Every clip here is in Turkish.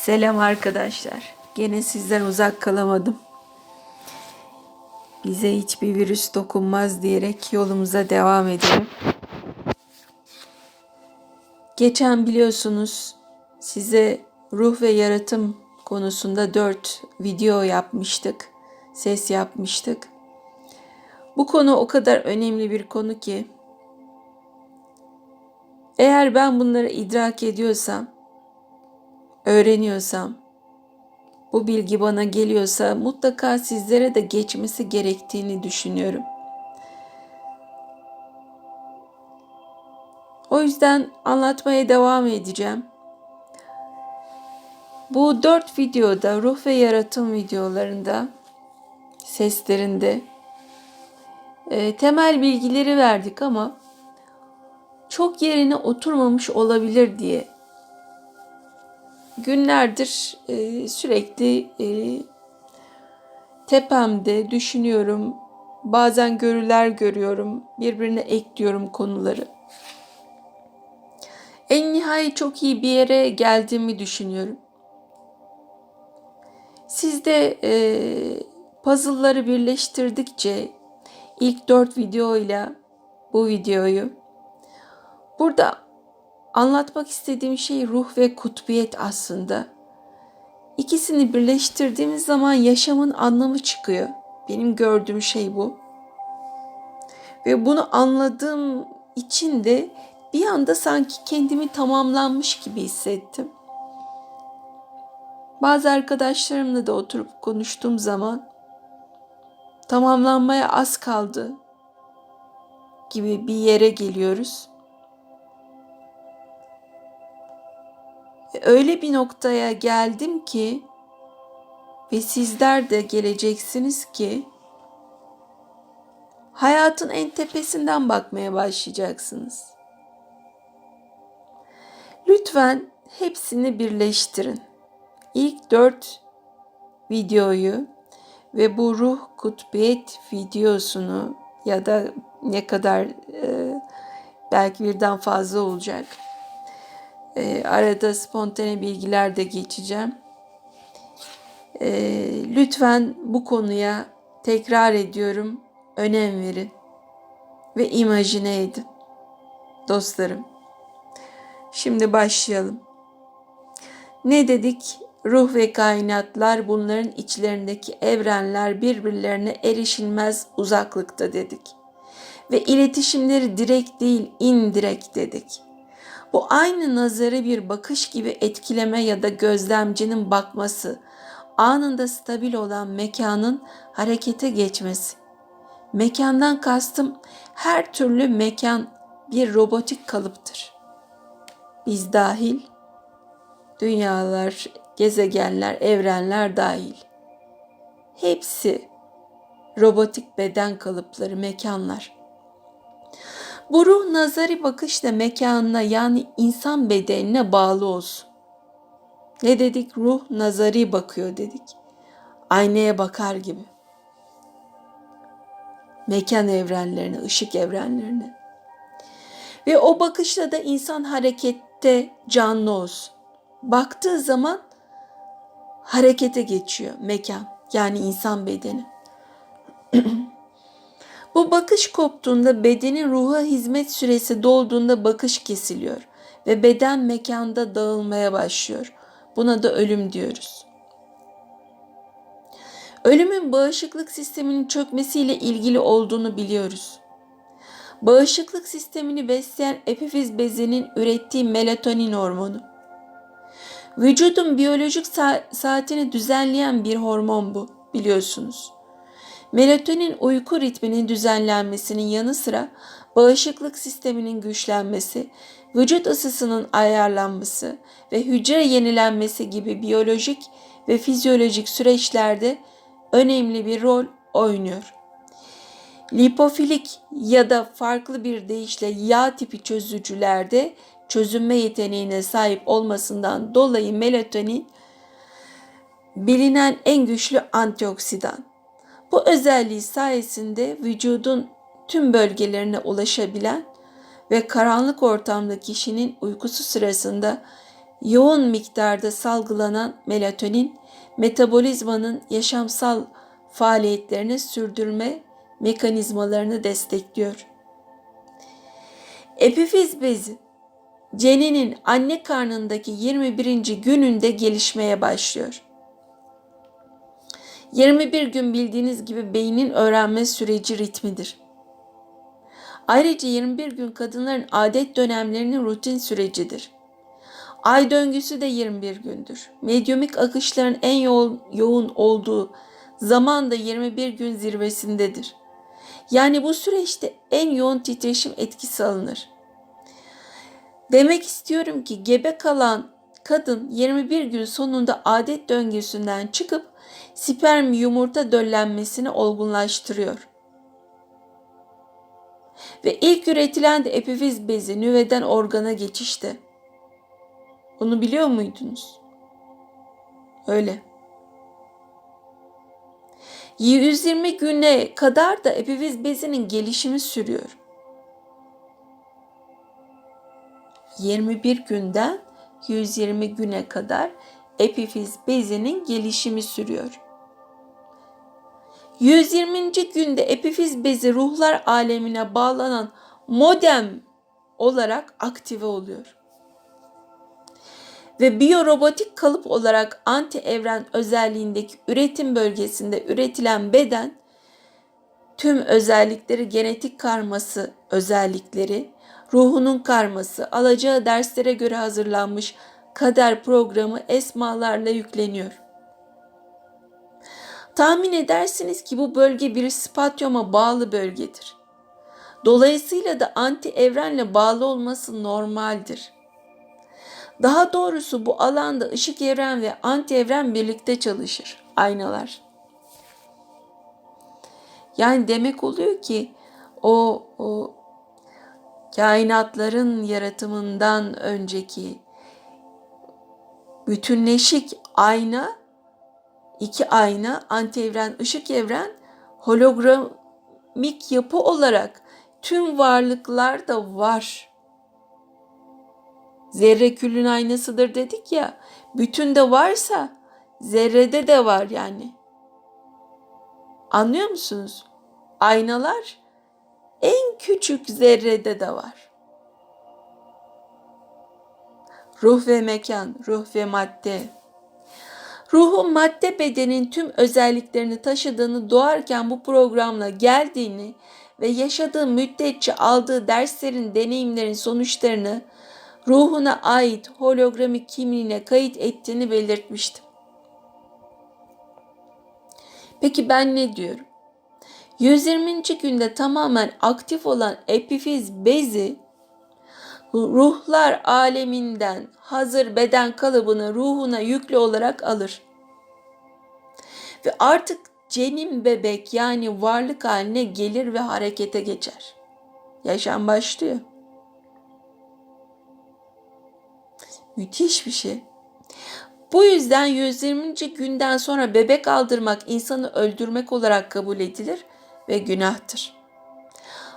Selam arkadaşlar. Gene sizden uzak kalamadım. Bize hiçbir virüs dokunmaz diyerek yolumuza devam edelim. Geçen biliyorsunuz size ruh ve yaratım konusunda 4 video yapmıştık. Ses yapmıştık. Bu konu o kadar önemli bir konu ki eğer ben bunları idrak ediyorsam öğreniyorsam, bu bilgi bana geliyorsa mutlaka sizlere de geçmesi gerektiğini düşünüyorum. O yüzden anlatmaya devam edeceğim. Bu dört videoda ruh ve yaratım videolarında seslerinde e, temel bilgileri verdik ama çok yerine oturmamış olabilir diye günlerdir e, sürekli e, tepemde düşünüyorum. Bazen görüler görüyorum. Birbirine ekliyorum konuları. En nihayet çok iyi bir yere geldiğimi düşünüyorum. Siz de e, puzzle'ları birleştirdikçe ilk dört videoyla bu videoyu burada Anlatmak istediğim şey ruh ve kutbiyet aslında. İkisini birleştirdiğimiz zaman yaşamın anlamı çıkıyor. Benim gördüğüm şey bu. Ve bunu anladığım için de bir anda sanki kendimi tamamlanmış gibi hissettim. Bazı arkadaşlarımla da oturup konuştuğum zaman tamamlanmaya az kaldı gibi bir yere geliyoruz. Öyle bir noktaya geldim ki ve sizler de geleceksiniz ki hayatın en tepesinden bakmaya başlayacaksınız. Lütfen hepsini birleştirin. İlk dört videoyu ve bu ruh kutbiyet videosunu ya da ne kadar e, belki birden fazla olacak e, arada spontane bilgiler de geçeceğim. E, lütfen bu konuya tekrar ediyorum önem verin ve imajine edin dostlarım. Şimdi başlayalım. Ne dedik? Ruh ve kainatlar bunların içlerindeki evrenler birbirlerine erişilmez uzaklıkta dedik. Ve iletişimleri direkt değil indirekt dedik. Bu aynı nazarı bir bakış gibi etkileme ya da gözlemcinin bakması, anında stabil olan mekanın harekete geçmesi. Mekandan kastım her türlü mekan bir robotik kalıptır. Biz dahil, dünyalar, gezegenler, evrenler dahil. Hepsi robotik beden kalıpları, mekanlar. Bu ruh nazari bakışla mekanına yani insan bedenine bağlı olsun. Ne dedik? Ruh nazari bakıyor dedik. Aynaya bakar gibi. Mekan evrenlerine, ışık evrenlerine. Ve o bakışla da insan harekette canlı olsun. Baktığı zaman harekete geçiyor mekan yani insan bedeni. Bu bakış koptuğunda bedenin ruha hizmet süresi dolduğunda bakış kesiliyor ve beden mekanda dağılmaya başlıyor. Buna da ölüm diyoruz. Ölümün bağışıklık sisteminin çökmesiyle ilgili olduğunu biliyoruz. Bağışıklık sistemini besleyen epifiz bezinin ürettiği melatonin hormonu. Vücudun biyolojik saatini düzenleyen bir hormon bu biliyorsunuz. Melatonin uyku ritminin düzenlenmesinin yanı sıra bağışıklık sisteminin güçlenmesi, vücut ısısının ayarlanması ve hücre yenilenmesi gibi biyolojik ve fizyolojik süreçlerde önemli bir rol oynuyor. Lipofilik ya da farklı bir deyişle yağ tipi çözücülerde çözünme yeteneğine sahip olmasından dolayı melatonin bilinen en güçlü antioksidan. Bu özelliği sayesinde vücudun tüm bölgelerine ulaşabilen ve karanlık ortamda kişinin uykusu sırasında yoğun miktarda salgılanan melatonin metabolizmanın yaşamsal faaliyetlerini sürdürme mekanizmalarını destekliyor. Epifiz bezi ceninin anne karnındaki 21. gününde gelişmeye başlıyor. 21 gün bildiğiniz gibi beynin öğrenme süreci ritmidir. Ayrıca 21 gün kadınların adet dönemlerinin rutin sürecidir. Ay döngüsü de 21 gündür. Medyumik akışların en yoğun, yoğun olduğu zaman da 21 gün zirvesindedir. Yani bu süreçte en yoğun titreşim etkisi alınır. Demek istiyorum ki gebe kalan kadın 21 gün sonunda adet döngüsünden çıkıp sperm yumurta döllenmesini olgunlaştırıyor. Ve ilk üretilen de epifiz bezi nüveden organa geçişte. Bunu biliyor muydunuz? Öyle. 120 güne kadar da epifiz bezinin gelişimi sürüyor. 21 günden 120 güne kadar epifiz bezinin gelişimi sürüyor. 120. günde epifiz bezi ruhlar alemine bağlanan modem olarak aktive oluyor. Ve biyorobotik kalıp olarak anti evren özelliğindeki üretim bölgesinde üretilen beden tüm özellikleri genetik karması özellikleri, ruhunun karması, alacağı derslere göre hazırlanmış kader programı esmalarla yükleniyor. Tahmin edersiniz ki bu bölge bir spatyoma bağlı bölgedir. Dolayısıyla da anti evrenle bağlı olması normaldir. Daha doğrusu bu alanda ışık evren ve anti evren birlikte çalışır. Aynalar. Yani demek oluyor ki o, o kainatların yaratımından önceki bütünleşik ayna iki ayna anti evren ışık evren hologramik yapı olarak tüm varlıklar da var. Zerre külün aynasıdır dedik ya. Bütün de varsa zerrede de var yani. Anlıyor musunuz? Aynalar en küçük zerrede de var. Ruh ve mekan, ruh ve madde. Ruhun madde bedenin tüm özelliklerini taşıdığını doğarken bu programla geldiğini ve yaşadığı müddetçe aldığı derslerin, deneyimlerin sonuçlarını ruhuna ait hologramik kimliğine kayıt ettiğini belirtmiştim. Peki ben ne diyorum? 120. günde tamamen aktif olan epifiz bezi ruhlar aleminden hazır beden kalıbını ruhuna yüklü olarak alır. Ve artık cenin bebek yani varlık haline gelir ve harekete geçer. Yaşam başlıyor. Müthiş bir şey. Bu yüzden 120. günden sonra bebek aldırmak insanı öldürmek olarak kabul edilir ve günahtır.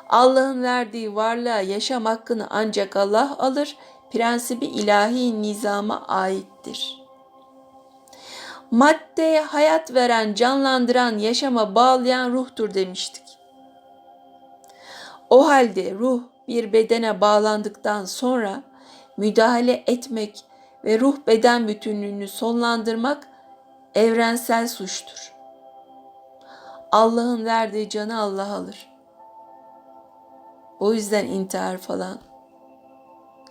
Allah'ın verdiği varlığa yaşam hakkını ancak Allah alır, prensibi ilahi nizama aittir. Maddeye hayat veren, canlandıran, yaşama bağlayan ruhtur demiştik. O halde ruh bir bedene bağlandıktan sonra müdahale etmek ve ruh beden bütünlüğünü sonlandırmak evrensel suçtur. Allah'ın verdiği canı Allah alır. O yüzden intihar falan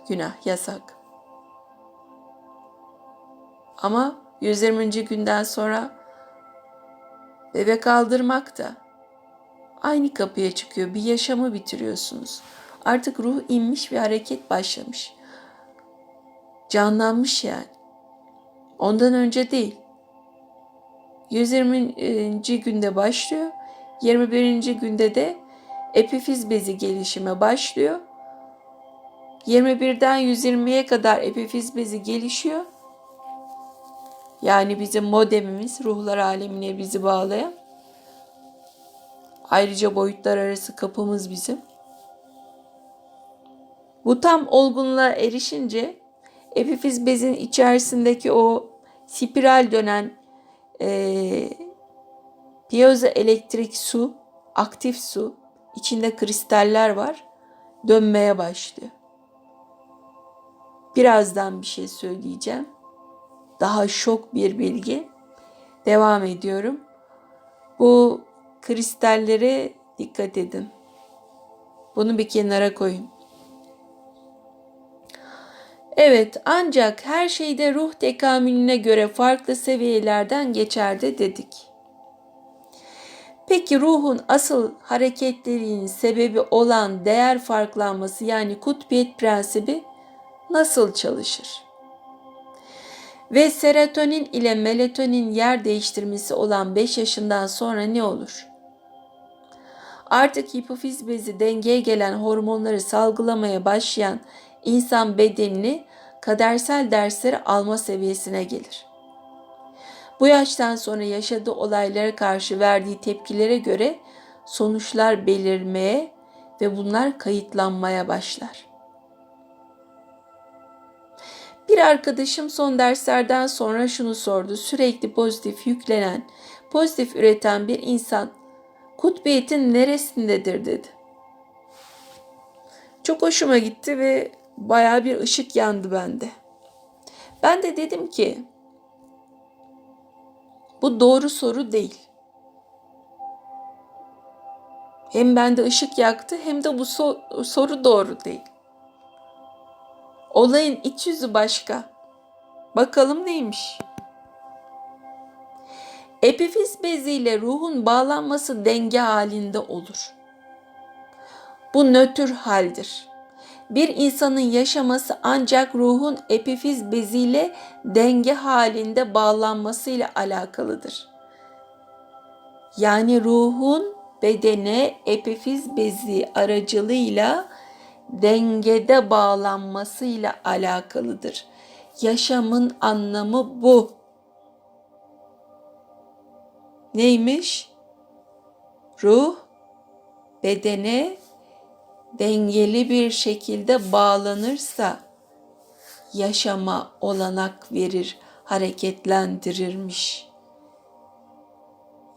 günah, yasak. Ama 120. günden sonra bebek aldırmak da aynı kapıya çıkıyor. Bir yaşamı bitiriyorsunuz. Artık ruh inmiş ve hareket başlamış. Canlanmış yani. Ondan önce değil. 120. günde başlıyor. 21. günde de epifiz bezi gelişime başlıyor. 21'den 120'ye kadar epifiz bezi gelişiyor. Yani bizim modemimiz ruhlar alemine bizi bağlayan. Ayrıca boyutlar arası kapımız bizim. Bu tam olgunluğa erişince Epifiz bezin içerisindeki o spiral dönen e, piyozo elektrik su, aktif su, içinde kristaller var, dönmeye başlıyor. Birazdan bir şey söyleyeceğim. Daha şok bir bilgi. Devam ediyorum. Bu kristallere dikkat edin. Bunu bir kenara koyun. Evet ancak her şeyde ruh tekamülüne göre farklı seviyelerden geçer de dedik. Peki ruhun asıl hareketliliğinin sebebi olan değer farklanması yani kutbiyet prensibi nasıl çalışır? Ve serotonin ile melatonin yer değiştirmesi olan 5 yaşından sonra ne olur? Artık hipofiz bezi dengeye gelen hormonları salgılamaya başlayan insan bedenini kadersel dersleri alma seviyesine gelir. Bu yaştan sonra yaşadığı olaylara karşı verdiği tepkilere göre sonuçlar belirmeye ve bunlar kayıtlanmaya başlar. Bir arkadaşım son derslerden sonra şunu sordu. Sürekli pozitif yüklenen, pozitif üreten bir insan kutbiyetin neresindedir dedi. Çok hoşuma gitti ve baya bir ışık yandı bende. Ben de dedim ki bu doğru soru değil. Hem bende ışık yaktı hem de bu so- soru doğru değil. Olayın iç yüzü başka. Bakalım neymiş? Epifiz beziyle ruhun bağlanması denge halinde olur. Bu nötr haldir. Bir insanın yaşaması ancak ruhun epifiz beziyle denge halinde bağlanmasıyla alakalıdır. Yani ruhun bedene epifiz bezi aracılığıyla dengede bağlanmasıyla alakalıdır. Yaşamın anlamı bu. Neymiş? Ruh bedene dengeli bir şekilde bağlanırsa yaşama olanak verir, hareketlendirirmiş.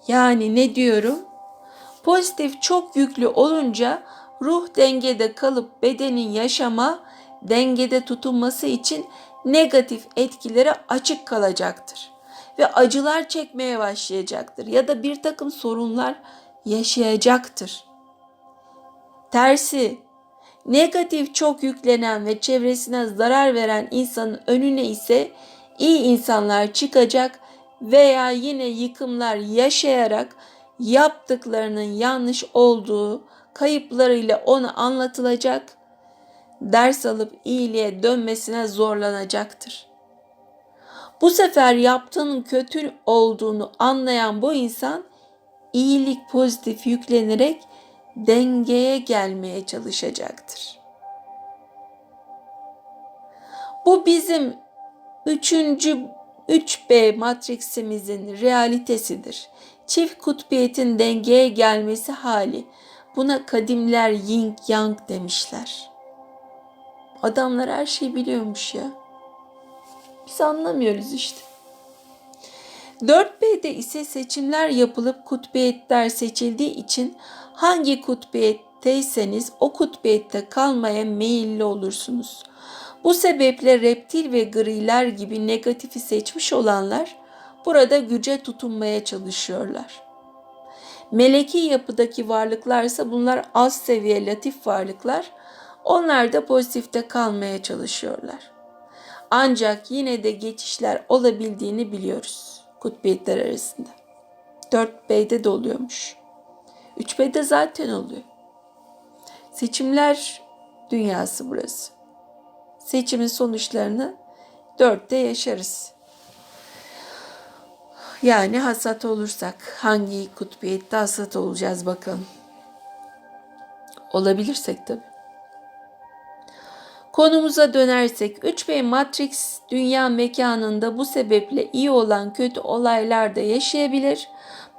Yani ne diyorum? Pozitif çok yüklü olunca ruh dengede kalıp bedenin yaşama dengede tutunması için negatif etkilere açık kalacaktır ve acılar çekmeye başlayacaktır ya da bir takım sorunlar yaşayacaktır. Tersi negatif çok yüklenen ve çevresine zarar veren insanın önüne ise iyi insanlar çıkacak veya yine yıkımlar yaşayarak yaptıklarının yanlış olduğu kayıplarıyla ona anlatılacak, ders alıp iyiliğe dönmesine zorlanacaktır. Bu sefer yaptığının kötü olduğunu anlayan bu insan iyilik pozitif yüklenerek dengeye gelmeye çalışacaktır. Bu bizim üçüncü 3B matrisimizin realitesidir. Çift kutbiyetin dengeye gelmesi hali. Buna kadimler yin yang demişler. Adamlar her şeyi biliyormuş ya. Biz anlamıyoruz işte. 4B'de ise seçimler yapılıp kutbiyetler seçildiği için hangi kutbiyetteyseniz o kutbiyette kalmaya meyilli olursunuz. Bu sebeple reptil ve griler gibi negatifi seçmiş olanlar burada güce tutunmaya çalışıyorlar. Meleki yapıdaki varlıklarsa bunlar az seviye latif varlıklar. Onlar da pozitifte kalmaya çalışıyorlar. Ancak yine de geçişler olabildiğini biliyoruz kutbiyetler arasında. 4B'de de oluyormuş. 3B'de zaten oluyor. Seçimler dünyası burası. Seçimin sonuçlarını 4'te yaşarız. Yani hasat olursak hangi kutbiyette hasat olacağız bakalım. Olabilirsek tabii. Konumuza dönersek 3B Matrix dünya mekanında bu sebeple iyi olan kötü olaylar da yaşayabilir.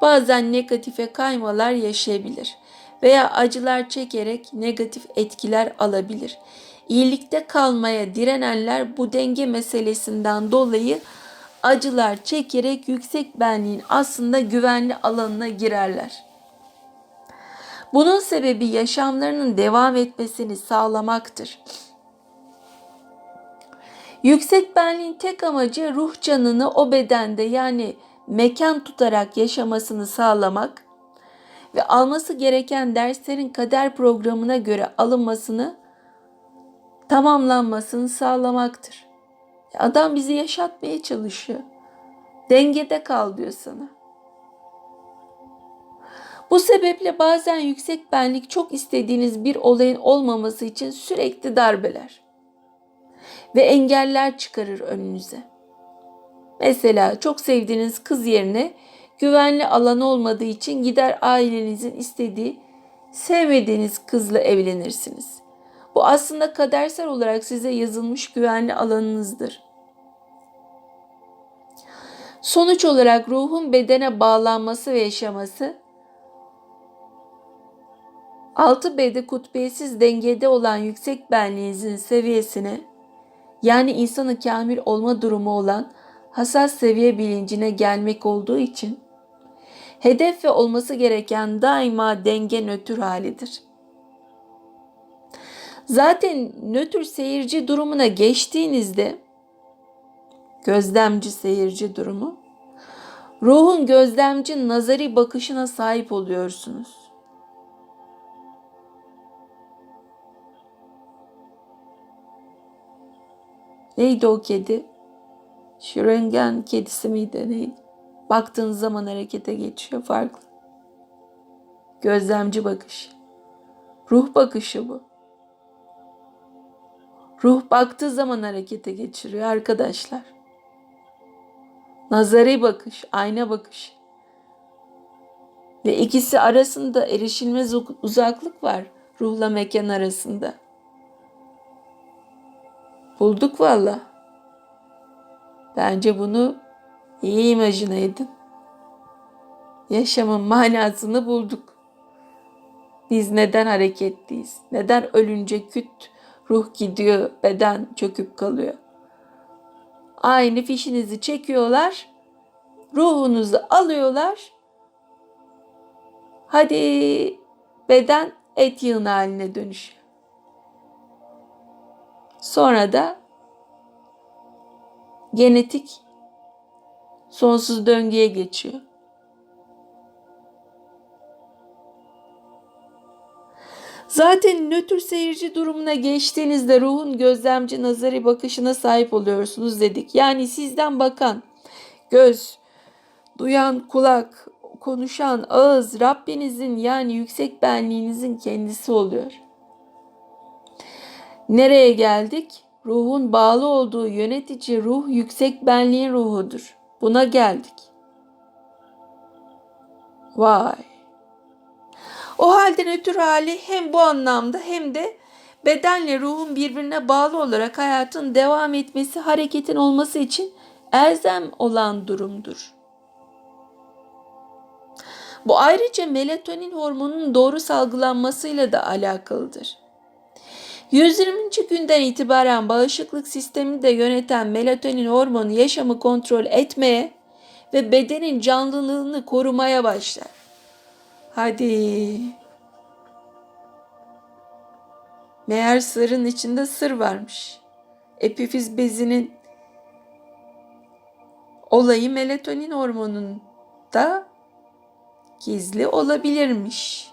Bazen negatife kaymalar yaşayabilir veya acılar çekerek negatif etkiler alabilir. iyilikte kalmaya direnenler bu denge meselesinden dolayı acılar çekerek yüksek benliğin aslında güvenli alanına girerler. Bunun sebebi yaşamlarının devam etmesini sağlamaktır. Yüksek benliğin tek amacı ruh canını o bedende yani mekan tutarak yaşamasını sağlamak ve alması gereken derslerin kader programına göre alınmasını tamamlanmasını sağlamaktır. Adam bizi yaşatmaya çalışıyor. Dengede kal diyor sana. Bu sebeple bazen yüksek benlik çok istediğiniz bir olayın olmaması için sürekli darbeler ve engeller çıkarır önünüze. Mesela çok sevdiğiniz kız yerine güvenli alan olmadığı için gider ailenizin istediği, sevmediğiniz kızla evlenirsiniz. Bu aslında kadersel olarak size yazılmış güvenli alanınızdır. Sonuç olarak ruhun bedene bağlanması ve yaşaması, altı bede kutbiyesiz dengede olan yüksek benliğinizin seviyesine, yani insanı kamil olma durumu olan hassas seviye bilincine gelmek olduğu için, hedef ve olması gereken daima denge nötr halidir. Zaten nötr seyirci durumuna geçtiğinizde gözlemci seyirci durumu ruhun gözlemci nazari bakışına sahip oluyorsunuz. Neydi o kedi? Şürengen kedisi miydi neydi? Baktığın zaman harekete geçiyor farklı. Gözlemci bakış. Ruh bakışı bu. Ruh baktığı zaman harekete geçiriyor arkadaşlar. Nazari bakış, ayna bakış. Ve ikisi arasında erişilmez uzaklık var ruhla mekan arasında. Bulduk valla. Bence bunu iyi imajine edin. Yaşamın manasını bulduk. Biz neden hareketliyiz? Neden ölünce küt ruh gidiyor, beden çöküp kalıyor? Aynı fişinizi çekiyorlar, ruhunuzu alıyorlar. Hadi beden et yığın haline dönüşüyor. Sonra da genetik sonsuz döngüye geçiyor. Zaten nötr seyirci durumuna geçtiğinizde ruhun gözlemci nazari bakışına sahip oluyorsunuz dedik. Yani sizden bakan göz, duyan kulak, konuşan ağız Rabbinizin yani yüksek benliğinizin kendisi oluyor. Nereye geldik? Ruhun bağlı olduğu yönetici ruh yüksek benliğin ruhudur. Buna geldik. Vay. O halde nötr hali hem bu anlamda hem de bedenle ruhun birbirine bağlı olarak hayatın devam etmesi, hareketin olması için elzem olan durumdur. Bu ayrıca melatonin hormonunun doğru salgılanmasıyla da alakalıdır. 120. günden itibaren bağışıklık sistemini de yöneten melatonin hormonu yaşamı kontrol etmeye ve bedenin canlılığını korumaya başlar. Hadi. Meğer sırın içinde sır varmış. Epifiz bezinin olayı melatonin hormonunda gizli olabilirmiş.